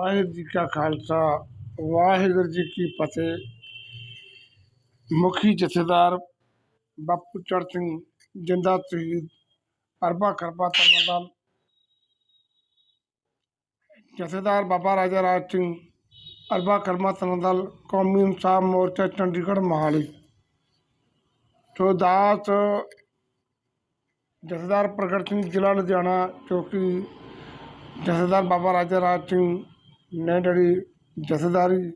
ਵਾਹਿਗੁਰੂ ਜੀ ਕਾ ਖਾਲਸਾ ਵਾਹਿਗੁਰੂ ਜੀ ਕੀ ਫਤਿਹ ਮੁਖੀ ਜਥੇਦਾਰ ਬਾਪੂ ਚੜ ਸਿੰਘ ਜਿੰਦਾ ਤਹੀਦ ਅਰਬਾ ਕਰਬਾ ਤਰਨਦਲ ਜਥੇਦਾਰ ਬਾਬਾ ਰਾਜਾ ਰਾਜ ਸਿੰਘ ਅਰਬਾ ਕਰਮਾ ਤਰਨਦਲ ਕੌਮੀ ਇਨਸਾਫ ਮੋਰਚਾ ਚੰਡੀਗੜ੍ਹ ਮੋਹਾਲੀ ਸੋ ਦਾਸ ਜਥੇਦਾਰ ਪ੍ਰਗਟ ਸਿੰਘ ਜ਼ਿਲ੍ਹਾ ਲੁਧਿਆਣਾ ਜੋ ਕਿ ਜਥੇਦਾਰ ਬਾਬਾ ਰਾਜਾ ਰਾਜ ਸਿੰਘ ਨੇ ਜਿਹੜੀ ਜਥੇਦਾਰੀ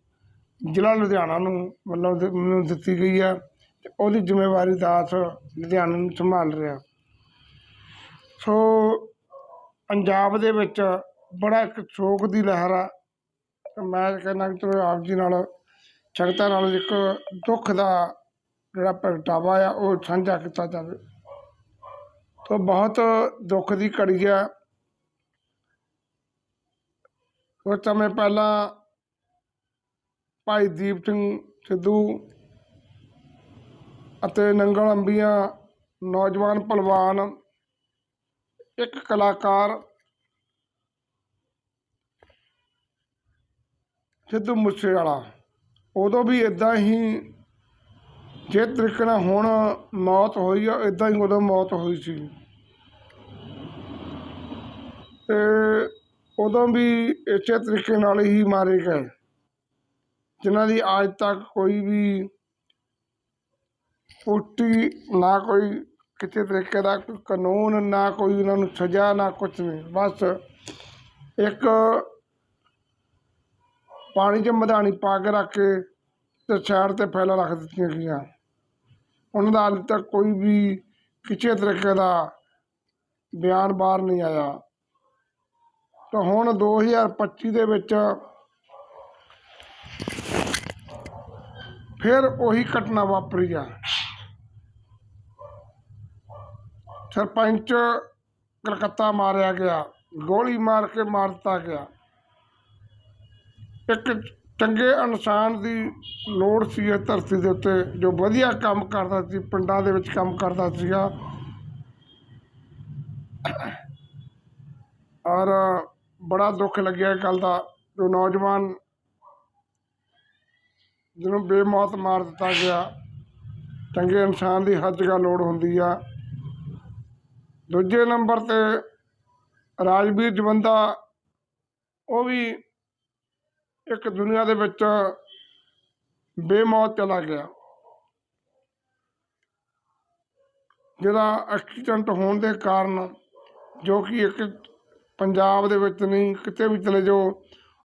ਜ਼ਿਲ੍ਹਾ ਲੁਧਿਆਣਾ ਨੂੰ ਵੱਲੋਂ ਦਿ- ਮੈਨੂੰ ਦਿੱਤੀ ਗਈ ਹੈ ਤੇ ਉਹਦੀ ਜ਼ਿੰਮੇਵਾਰੀ ਦਾਸ ਲੁਧਿਆਣਾ ਨੂੰ ਸੰਭਾਲ ਰਿਹਾ। ਸੋ ਪੰਜਾਬ ਦੇ ਵਿੱਚ ਬੜਾ ਇੱਕ ਸ਼ੋਕ ਦੀ ਲਹਿਰ ਆ ਮੈਂ ਕਹਿੰਦਾ ਕਿ ਚਲੋ ਆਪ ਜੀ ਨਾਲ, ਸੰਗਤਾਂ ਨਾਲ ਇੱਕ ਦੁੱਖ ਦਾ ਜਿਹੜਾ ਪ੍ਰਗਟਾਵਾ ਆ ਉਹ ਸਾਂਝਾ ਕੀਤਾ ਜਾਵੇ। ਤਾਂ ਬਹੁਤ ਦੁੱਖ ਦੀ ਘੜੀ ਆ। ਕੁਝ ਸਮੇਂ ਪਹਿਲਾਂ ਭਾਈ ਦੀਪ ਸਿੰਘ ਸਿੱਧੂ ਅਤੇ ਨੰਗਲ ਅੰਬੀਆਂ ਨੌਜਵਾਨ ਪਹਿਲਵਾਨ ਇੱਕ ਕਲਾਕਾਰ ਸਿੱਧੂ ਮੂਸੇਵਾਲਾ। ਉਦੋਂ ਵੀ ਇਦਾਂ ਹੀ ਜੇ ਤਰੀਕੇ ਨਾਲ ਹੁਣ ਮੌਤ ਹੋਈ ਆ ਇਦਾਂ ਹੀ ਉਦੋਂ ਮੌਤ ਹੋਈ ਸੀ। ਤੇ ਉਦੋਂ ਵੀ ਇਸੇ ਤਰੀਕੇ ਨਾਲ ਹੀ ਮਾਰੇ ਗਏ। ਜਿਨ੍ਹਾਂ ਦੀ ਅੱਜ ਤੱਕ ਕੋਈ ਵੀ ਪੁੱਟੀ ਨਾ ਕੋਈ ਕਿਸੇ ਤਰੀਕੇ ਦਾ ਕਾਨੂੰਨ, ਨਾ ਕੋਈ ਉਹਨਾਂ ਨੂੰ ਸਜ਼ਾ, ਨਾ ਕੁਛ ਨਹੀਂ ਬਸ ਇੱਕ ਪਾਣੀ 'ਚ ਮਧਾਣੀ ਪਾ ਕੇ ਰੱਖ ਕੇ ਤੇ ਸਾਈਡ ਤੇ ਫੈਲਾ ਰੱਖ ਦਿੱਤੀਆਂ ਗਈਆਂ। ਉਹਨਾਂ ਦਾ ਹਾਲੇ ਤੱਕ ਕੋਈ ਵੀ ਕਿਸੇ ਤਰੀਕੇ ਦਾ ਬਿਆਨ ਬਾਹਰ ਨਹੀਂ ਆਇਆ। ਤਾਂ ਹੁਣ 2025 ਦੇ ਵਿੱਚ ਫਿਰ ਉਹੀ ਘਟਨਾ ਵਾਪਰੀ ਆ। ਸਰਪੰਚ ਕਲਕੱਤਾ ਮਾਰਿਆ ਗਿਆ, ਗੋਲੀ ਮਾਰ ਕੇ ਮਾਰ ਦਿੱਤਾ ਗਿਆ। ਇੱਕ ਚੰਗੇ ਇਨਸਾਨ ਦੀ ਲੋੜ ਸੀ ਇਹ ਧਰਤੀ ਦੇ ਉੱਤੇ, ਜੋ ਵਧੀਆ ਕੰਮ ਕਰਦਾ ਸੀ, ਪਿੰਡਾਂ ਦੇ ਵਿੱਚ ਕੰਮ ਕਰਦਾ ਸੀਗਾ। ਔਰ ਬੜਾ ਦੁੱਖ ਲੱਗਿਆ ਇਹ ਗੱਲ ਦਾ, ਜੋ ਨੌਜਵਾਨ ਜਿਹਨੂੰ ਬੇਮੌਤ ਮਾਰ ਦਿੱਤਾ ਗਿਆ, ਚੰਗੇ ਇਨਸਾਨ ਦੀ ਹਰ ਜਗ੍ਹਾ ਲੋੜ ਹੁੰਦੀ ਆ। ਦੂਜੇ ਨੰਬਰ ਤੇ ਰਾਜਵੀਰ ਜਵੰਦਾ, ਉਹ ਵੀ ਇੱਕ ਦੁਨੀਆ ਦੇ ਵਿੱਚ ਬੇਮੌਤ ਚਲਾ ਗਿਆ। ਜਿਹੜਾ ਐਕਸੀਡੈਂਟ ਹੋਣ ਦੇ ਕਾਰਨ ਜੋ ਕਿ ਇੱਕ ਪੰਜਾਬ ਦੇ ਵਿੱਚ ਨਹੀਂ ਕਿਤੇ ਵੀ ਚਲੇ ਜਾਓ